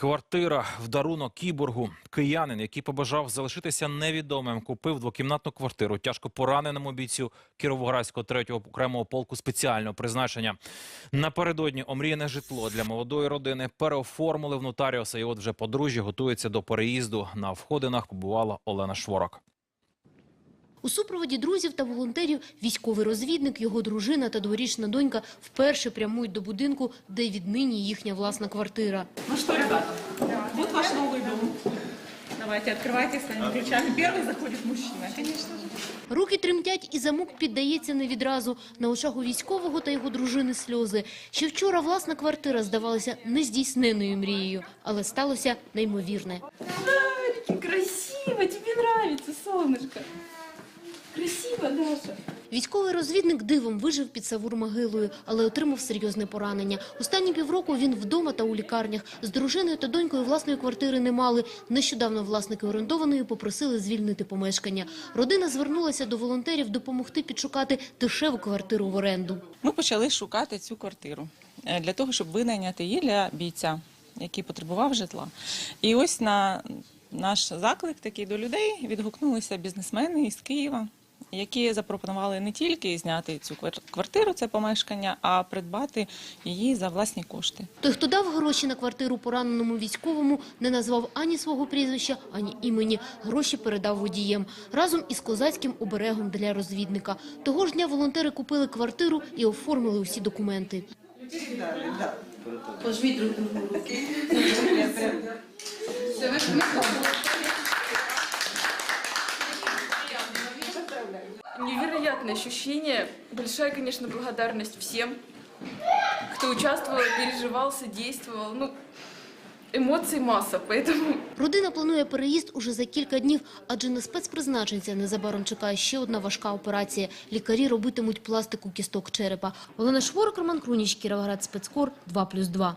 Квартира в дарунок кіборгу. Киянин, який побажав залишитися невідомим, купив двокімнатну квартиру тяжко пораненому бійцю Кіровоградського третього окремого полку спеціального призначення. Напередодні омріяне житло для молодої родини переоформили в нотаріуса. І от вже подружжя готується до переїзду. На входинах побувала Олена Шворок. У супроводі друзів та волонтерів військовий розвідник, його дружина та дворічна донька вперше прямують до будинку, де віднині їхня власна квартира. Ну что, ребята, вот ваш новый дом. Давайте, открывайте своими ключами. Первый заходит мужчина, конечно же. Руки тремтять і замок піддається не відразу. На очах у військового та його дружини сльози. Ще вчора власна квартира здавалася нездійсненною мрією, але сталося неймовірне. Марики, красиво, тебе нравится, солнышко. Красиво, Даша. Військовий розвідник дивом вижив під Савур-могилою, але отримав серйозне поранення. Останні півроку він вдома та у лікарнях. З дружиною та донькою власної квартири не мали. Нещодавно власники орендованої попросили звільнити помешкання. Родина звернулася до волонтерів допомогти підшукати дешеву квартиру в оренду. Ми почали шукати цю квартиру е, для того, щоб винайняти її для бійця, який потребував житла. І ось на наш заклик такий до людей відгукнулися бізнесмени із Києва, які запропонували не тільки зняти цю квар- квартиру, це помешкання, а придбати її за власні кошти. Той, хто дав гроші на квартиру пораненому військовому, не назвав ані свого прізвища, ані імені. Гроші передав водієм разом із козацьким оберегом для розвідника. Того ж дня волонтери купили квартиру і оформили усі документи. Пожмите друг Невероятное ощущение. Большая, конечно, благодарность всем, кто участвовал, переживал, содействовал. Ну, эмоций масса, поэтому Родина планує переїзд уже за кілька днів, адже на спецпризначенця незабаром чекає ще одна важка операція. Лікарі робитимуть пластику кісток черепа. Олена Шворок, Роман Круніч, Кіровоград, спецкор 2+,2.